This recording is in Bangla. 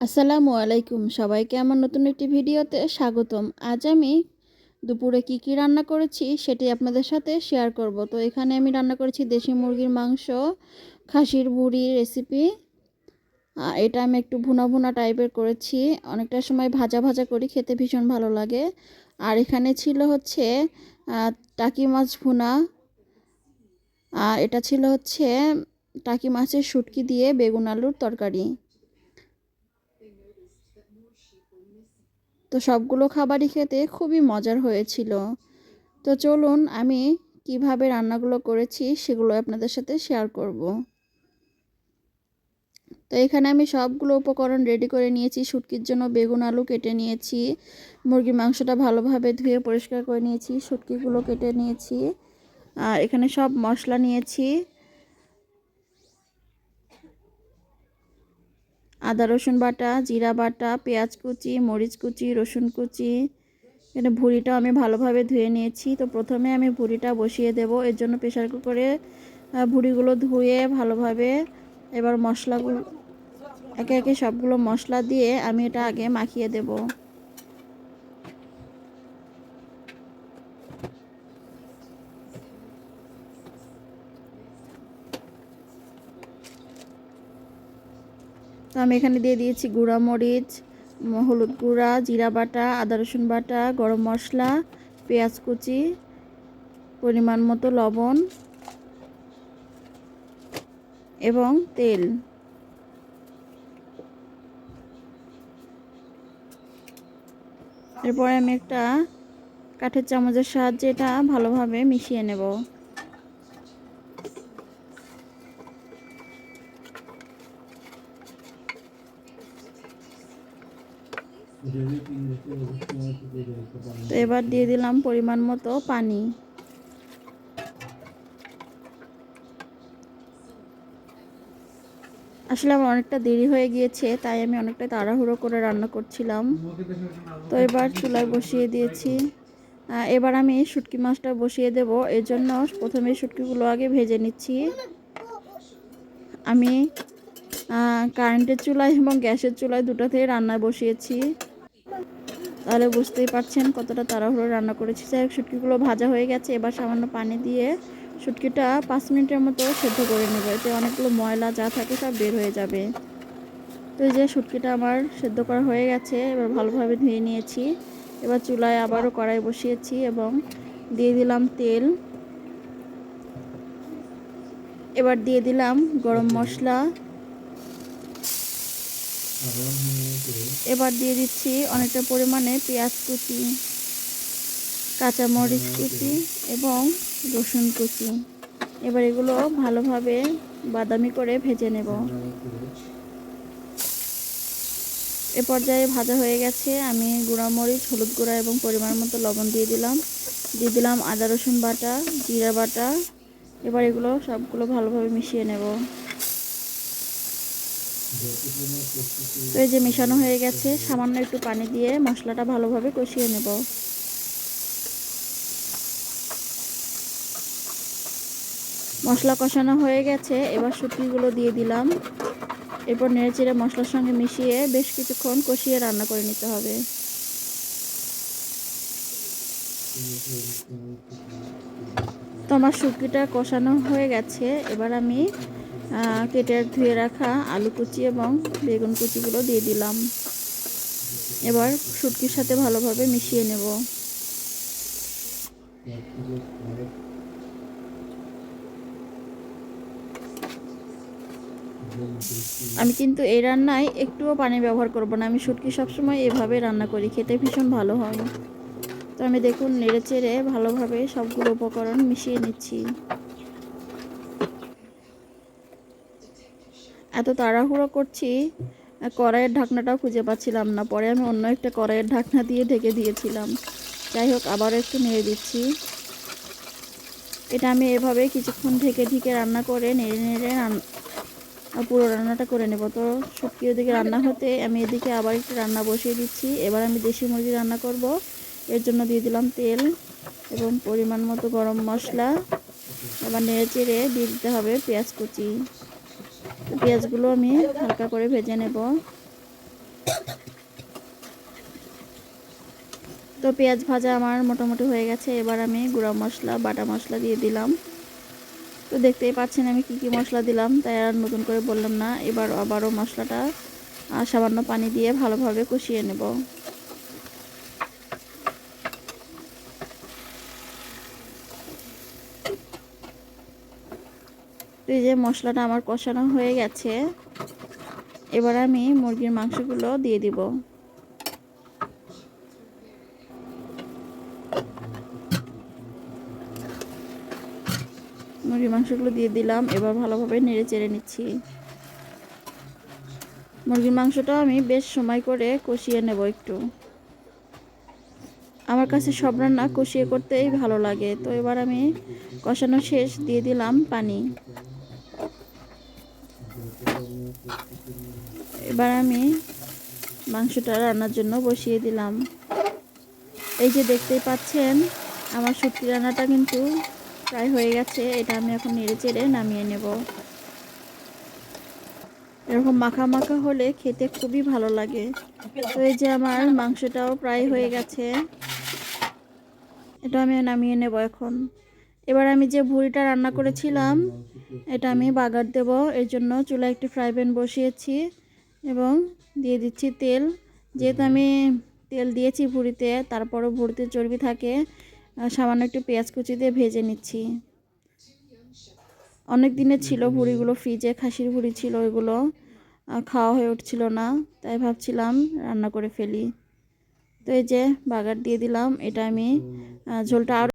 আসসালামু আলাইকুম। সবাইকে আমার নতুন একটি ভিডিওতে স্বাগতম। আজ আমি দুপুরে কি কি রান্না করেছি সেটি আপনাদের সাথে শেয়ার করব। তো এখানে আমি রান্না করেছি দেশি মুরগির মাংস, খাসির বুড়ি রেসিপি এটা আমি একটু ভুনা ভুনা টাইপের করেছি। অনেকটা সময় ভাজা ভাজা করি, খেতে ভীষণ ভালো লাগে। আর এখানে ছিল হচ্ছে টাকি মাছ ভুনা। আর এটা ছিল হচ্ছে, টাকি মাছের শুটকি দিয়ে বেগুন আলুর তরকারি। তো সবগুলো খাবারই খেতে খুবই মজার হয়েছিল। তো চলুন আমি কীভাবে রান্নাগুলো করেছি সেগুলো আপনাদের সাথে শেয়ার করব। তো এখানে আমি সবগুলো উপকরণ রেডি করে নিয়েছি, শুটকির জন্য বেগুন, আলু কেটে নিয়েছি, মুরগির মাংসটা ভালোভাবে ধুয়ে পরিষ্কার করে নিয়েছি, শুটকিগুলো কেটে নিয়েছি, আর এখানে সব মশলা নিয়েছি। আদা, রসুন বাটা, জিরা বাটা, পেঁয়াজ কুচি, মরিচ কুচি, রসুন কুচি। এখানে ভুড়িটাও আমি ভালোভাবে ধুয়ে নিয়েছি। তো প্রথমে আমি ভুড়িটা বসিয়ে দেব। এর জন্য প্রেশার কুকারে ভুড়িগুলো ধুয়ে ভালোভাবে এবার মশলাগুলো, একে একে সবগুলো মশলা দিয়ে আমি এটা আগে মাখিয়ে দেবো। আমি এখানে দিয়ে দিয়েছি গুঁড়া মরিচ, হলুদ গুঁড়া, জিরা বাটা, আদা রসুন বাটা, গরম মশলা, পেঁয়াজ কুচি, পরিমাণ মতো লবণ এবং তেল। এরপরে আমি একটা কাঠের চামচের সাহায্যে এটা ভালোভাবে মিশিয়ে নেব। তো এবার দিয়ে দিলাম পরিমাণ মতো পানি। আসলে আমার অনেকটা দেরি হয়ে গিয়েছে, তাই আমি অনেকটা তাড়াহুড়ো করে রান্না করছিলাম। তো এবার চুলায় বসিয়ে দিয়েছি। এবার আমি শুটকি মাছটা বসিয়ে দেব। এর জন্য প্রথমে শুটকিগুলো আগে ভেজে নিচ্ছি। আমি কারেন্টের চুলায় এবং গ্যাসের চুলায় দুটাতেই রান্না বসিয়েছি। তাহলে বুঝতেই পারছেন কতটা তাড়াহুড়ো রান্না করেছি। হোক, শুটকিগুলো ভাজা হয়ে গেছে। এবার সামান্য পানি দিয়ে শুটকিটা পাঁচ মিনিটের মতো সেদ্ধ করে নেব। এতে অনেকগুলো ময়লা যা থাকে সব বের হয়ে যাবে। তো এই যে শুটকিটা আমার সেদ্ধ করা হয়ে গেছে, এবার ভালোভাবে ধুয়ে নিয়েছি। এবার চুলায় আবারও কড়াই বসিয়েছি এবং দিয়ে দিলাম তেল। এবার দিয়ে দিলাম গরম মশলা। এবার দিয়ে দিচ্ছি অনেকটা পরিমাণে পেঁয়াজ কুচি কাঁচামরিচ কুচি এবং রসুন কুচি। এবার এগুলো ভালোভাবে বাদামি করে ভেজে নেব। এ পর্যায়ে ভাজা হয়ে গেছে আমি গুঁড়া মরিচ হলুদ গুঁড়া এবং পরিমাণ মতো লবণ দিয়ে দিলাম। দিয়ে দিলাম আদা রসুন বাটা জিরা বাটা। এবার এগুলো সবগুলো ভালোভাবে মিশিয়ে নেব। তো এই যে মেশানো হয়ে গেছে, সামান্য একটু পানি দিয়ে মশলাটা ভালোভাবে কষিয়ে নেব। মশলা কষানো হয়ে গেছে, এবার শুটকিগুলো দিয়ে দিলাম। এরপর নেড়ে চেড়ে মশলার সঙ্গে মিশিয়ে বেশ কিছুক্ষণ কষিয়ে রান্না করে নিতে হবে। তো আমার শুটকিটা কষানো হয়ে গেছে, এবার আমি কেটে ধুয়ে রাখা আলু কুচি এবং বেগুন কুচিগুলো দিয়ে দিলাম। এবার শুটকির সাথে ভালোভাবে মিশিয়ে নেব। আমি কিন্তু এই রান্নায় একটুও পানি ব্যবহার করব না। আমি শুটকি সবসময় এভাবে রান্না করি, খেতে ভীষণ ভালো হয়। তো আমি দেখুন, নেড়ে চেড়ে ভালোভাবে সবগুলো উপকরণ মিশিয়ে নিচ্ছি। এত তাড়াহুড়ো করছি, কড়াইয়ের ঢাকনাটাও খুঁজে পাচ্ছিলাম না। পরে আমি অন্য একটা কড়াইয়ের ঢাকনা দিয়ে ঢেকে দিয়েছিলাম। যাই হোক, আবারও একটু নেড়ে দিচ্ছি। এটা আমি এভাবে কিছুক্ষণ ঢেকে ঢেকে রান্না করে নেড়ে নেড়ে পুরো রান্নাটা করে নেব। তো শুটকি ওদিকে রান্না হতে আমি এদিকে আবার একটু রান্না বসিয়ে দিচ্ছি। এবার আমি দেশি মুরগি রান্না করব। এর জন্য দিয়ে দিলাম তেল এবং পরিমাণ মতো গরম মশলা। এবার নেড়ে চেড়ে দিয়ে দিতে হবে পেঁয়াজ কুচি। পেঁয়াজগুলো আমি হালকা করে ভেজে নেব। তো পেঁয়াজ ভাজা আমার মোটামুটি হয়ে গেছে, এবার আমি গুঁড়া মশলা, বাটা মশলা দিয়ে দিলাম। তো দেখতেই পাচ্ছেন আমি কি কি মশলা দিলাম, তাই আর নতুন করে বললাম না, এবার আবারও মশলাটা সামান্য পানি দিয়ে ভালোভাবে কষিয়ে নেব। এই যে মশলাটা আমার কষানো হয়ে গেছে। এবার আমি মুরগির মাংসগুলো দিয়ে দিব। মুরগির মাংসগুলো দিয়ে দিলাম, এবার ভালোভাবে নেড়ে চেড়ে নিচ্ছি। মুরগির মাংসটা আমি বেশ সময় করে কষিয়ে নেব একটু। আমার কাছে সব রান্না কষিয়ে করতেই ভালো লাগে। তো এবার আমি কষানো শেষ দিয়ে দিলাম পানি। এবার আমি মাংসটা রান্নার জন্য বসিয়ে দিলাম। এই যে দেখতেই পাচ্ছেন, আমার শুটকি রান্নাটা কিন্তু প্রায় হয়ে গেছে। এটা আমি এখন নেড়ে চেড়ে নামিয়ে নেব। এরকম মাখা মাখা হলে খেতে খুবই ভালো লাগে। তো এই যে আমার মাংসটাও প্রায় হয়ে গেছে। এটা আমি নামিয়ে নেব এখন। এবার আমি যে ভুড়িটা রান্না করেছিলাম, এটা আমি বাগার দেব। এর জন্য চুলায় একটি ফ্রাই প্যান বসিয়েছি এবং দিয়ে দিচ্ছি তেল। যেহেতু আমি তেল দিয়েছি ভুড়িতে, তারপরও ভুড়িতে চর্বি থাকে সামান্য একটু পেঁয়াজ কুচি দিয়ে ভেজে নিচ্ছি। অনেক দিনের ছিল ভুড়িগুলো ফ্রিজে, খাসির ভুড়ি ছিল ওইগুলো খাওয়া হয়ে উঠছিল না, তাই ভাবছিলাম রান্না করে ফেলি। তো এই যে বাগার দিয়ে দিলাম, এটা আমি ঝোলটা আরও